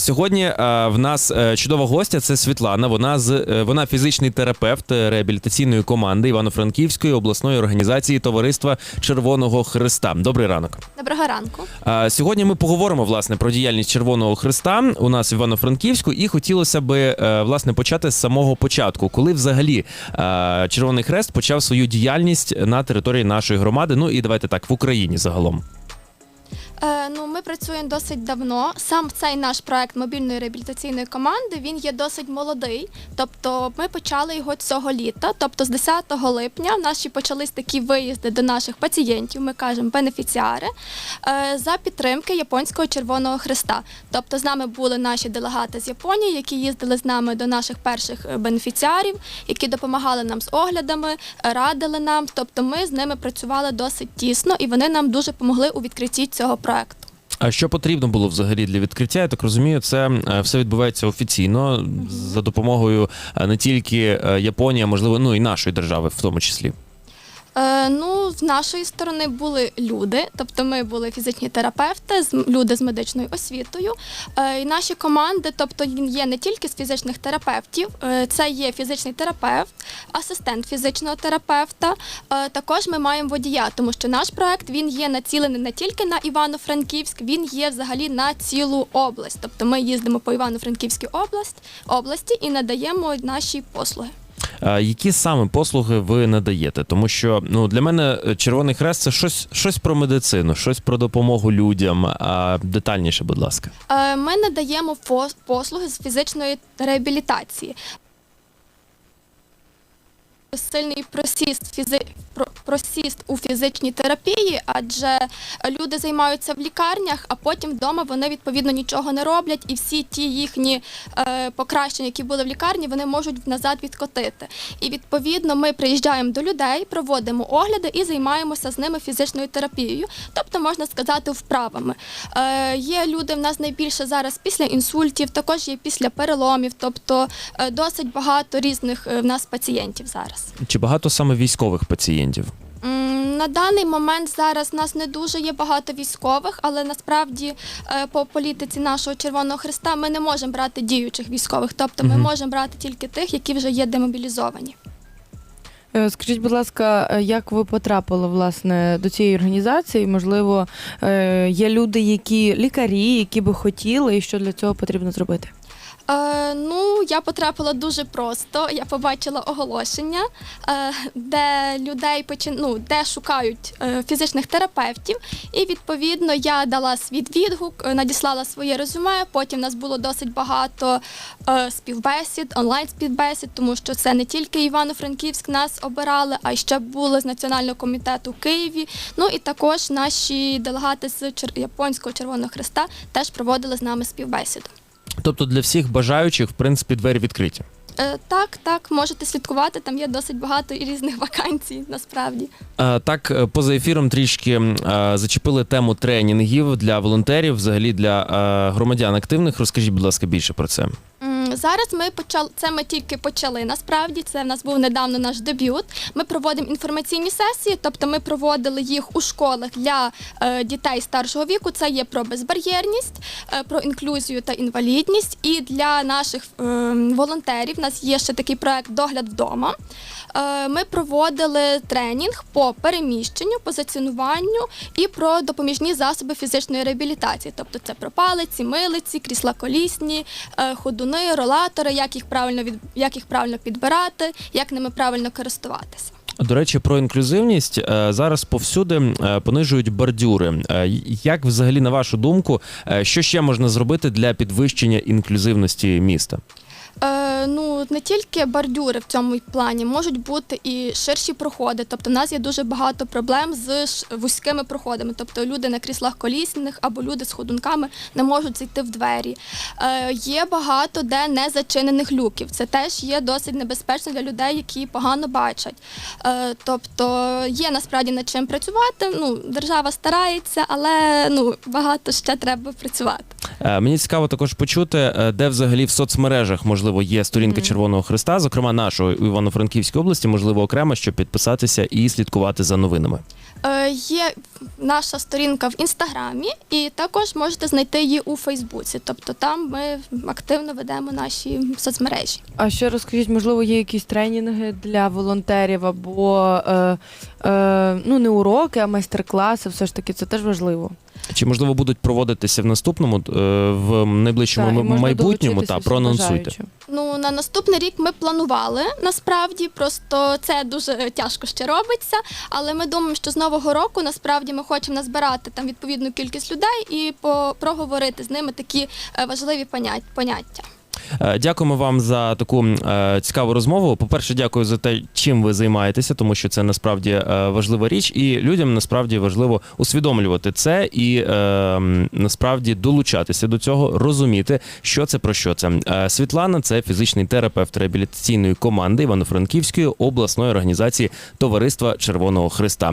Сьогодні е, в нас е, чудова гостя. Це Світлана. Вона з е, вона фізичний терапевт е, реабілітаційної команди Івано-Франківської обласної організації Товариства Червоного Христа. Добрий ранок. Доброго ранку. Е, Сьогодні ми поговоримо власне про діяльність Червоного Христа у нас в Івано-Франківську, і хотілося би е, власне почати з самого початку, коли взагалі е, Червоний Хрест почав свою діяльність на території нашої громади. Ну і давайте так в Україні загалом. Е, ну, ми працюємо досить давно. Сам цей наш проект мобільної реабілітаційної команди він є досить молодий. Тобто, ми почали його цього літа. Тобто, з 10 липня в наші почались такі виїзди до наших пацієнтів. Ми кажемо бенефіціари е, за підтримки японського Червоного Христа. Тобто, з нами були наші делегати з Японії, які їздили з нами до наших перших е, бенефіціарів, які допомагали нам з оглядами, радили нам. Тобто, ми з ними працювали досить тісно, і вони нам дуже допомогли у відкритті цього проекту. А що потрібно було взагалі для відкриття? Я так розумію, це е, все відбувається офіційно за допомогою е, не тільки е, Японії, а можливо, ну і нашої держави, в тому числі. Е, ну, з нашої сторони були люди, тобто ми були фізичні терапевти, люди з медичною освітою. Е, і наші команди, тобто є не тільки з фізичних терапевтів, е, це є фізичний терапевт, асистент фізичного терапевта. Також ми маємо водія, тому що наш проект він є націлений не тільки на Івано-Франківськ, він є взагалі на цілу область. Тобто ми їздимо по Івано-Франківській області і надаємо наші послуги. Які саме послуги ви надаєте? Тому що ну для мене е, Червоний Хрест це щось, щось про медицину, щось про допомогу людям. Детальніше, будь ласка. Е, Ми надаємо послуги з фізичної реабілітації. Сильний просіст, фізи... про- просіст у фізичній терапії, адже люди займаються в лікарнях, а потім вдома вони відповідно нічого не роблять, і всі ті їхні е, покращення, які були в лікарні, вони можуть назад відкотити. І відповідно ми приїжджаємо до людей, проводимо огляди і займаємося з ними фізичною терапією, тобто можна сказати, вправами. Е, є люди в нас найбільше зараз після інсультів, також є після переломів, тобто е, досить багато різних в нас пацієнтів зараз. Чи багато саме військових пацієнтів? М, На даний момент зараз нас не дуже є багато військових, але насправді е, по політиці нашого Червоного Христа ми не можемо брати діючих військових, тобто ми Мгм. можемо брати тільки тих, які вже є демобілізовані. Е, Скажіть, будь ласка, е, як ви потрапили власне до цієї організації? Можливо, є люди, які лікарі, які би хотіли, і що для цього потрібно зробити? Е, ну, я потрапила дуже просто. Я побачила оголошення, е, де людей почин... ну, де шукають е, фізичних терапевтів. І відповідно я дала свій відгук, е, надіслала своє резюме. Потім в нас було досить багато е, співбесід, онлайн співбесід, тому що це не тільки Івано-Франківськ нас обирали, а й ще були з Національного комітету в Києві. Ну і також наші делегати з Чер- Японського Червоного Христа теж проводили з нами співбесіду. Тобто для всіх бажаючих, в принципі, двері відкриті. Е, Так, так, можете слідкувати. Там є досить багато і різних вакансій, насправді. Е, Так, е, поза ефіром трішки е, зачепили тему тренінгів для волонтерів, взагалі для е, громадян активних. Розкажіть, будь ласка, більше про це. М, Зараз ми почали це. Ми тільки почали. Насправді це в нас був недавно наш дебют. Ми проводимо інформаційні сесії, тобто ми проводили їх у школах для е, дітей старшого віку. Це є про безбар'єрність, е, про інклюзію та інвалідність. І для наших е, волонтерів у нас є ще такий проект Догляд вдома. Е, ми проводили тренінг по переміщенню, позиціонуванню і про допоміжні засоби фізичної реабілітації. Тобто це про палиці, милиці, крісла колісні, ходуни, ролатори, як їх правильно від як їх правильно підбирати, як ними правильно користуватися. До речі, про інклюзивність Е, зараз повсюди е, понижують бордюри. Е, Як взагалі, на вашу думку, що ще можна зробити для підвищення інклюзивності міста? Ну не тільки бордюри в цьому плані можуть бути і ширші проходи. Тобто, в нас є дуже багато проблем з вузькими проходами. Тобто люди на кріслах колісних або люди з ходунками не можуть зайти в двері. Е, є багато де не зачинених люків. Це теж є досить небезпечно для людей, які погано бачать. Е, тобто є насправді над чим працювати. Ну, держава старається, але ну багато ще треба працювати. Е, Мені цікаво також почути, е, де взагалі в соцмережах можливо є сторінка Червоного Христа, зокрема нашої у Івано-Франківській області, можливо, окремо, щоб підписатися і слідкувати за новинами. Е, Є наша сторінка в інстаграмі, і також можете знайти її у Фейсбуці. Тобто там ми активно ведемо наші соцмережі. А ще розкажіть, можливо, є якісь тренінги для волонтерів або е, е, ну не уроки, а майстер-класи. Все ж таки, це теж важливо. Чи можливо будуть проводитися в наступному е, в найближчому Та, майбутньому? Та проанонсуйте. Ну на наступний рік ми планували насправді, просто це дуже тяжко ще робиться. Але ми думаємо, що з нового року насправді ми хочемо назбирати там відповідну кількість людей і по проговорити з ними такі е, важливі поняття. Е, Дякуємо вам за таку е, цікаву розмову. По-перше, дякую за те, чим ви займаєтеся, тому що це насправді важлива річ, і людям насправді важливо усвідомлювати це і насправді долучатися до цього, розуміти, що це про що це. Світлана це фізичний терапевт реабілітаційної команди Івано-Франківської обласної організації Товариства Червоного Христа.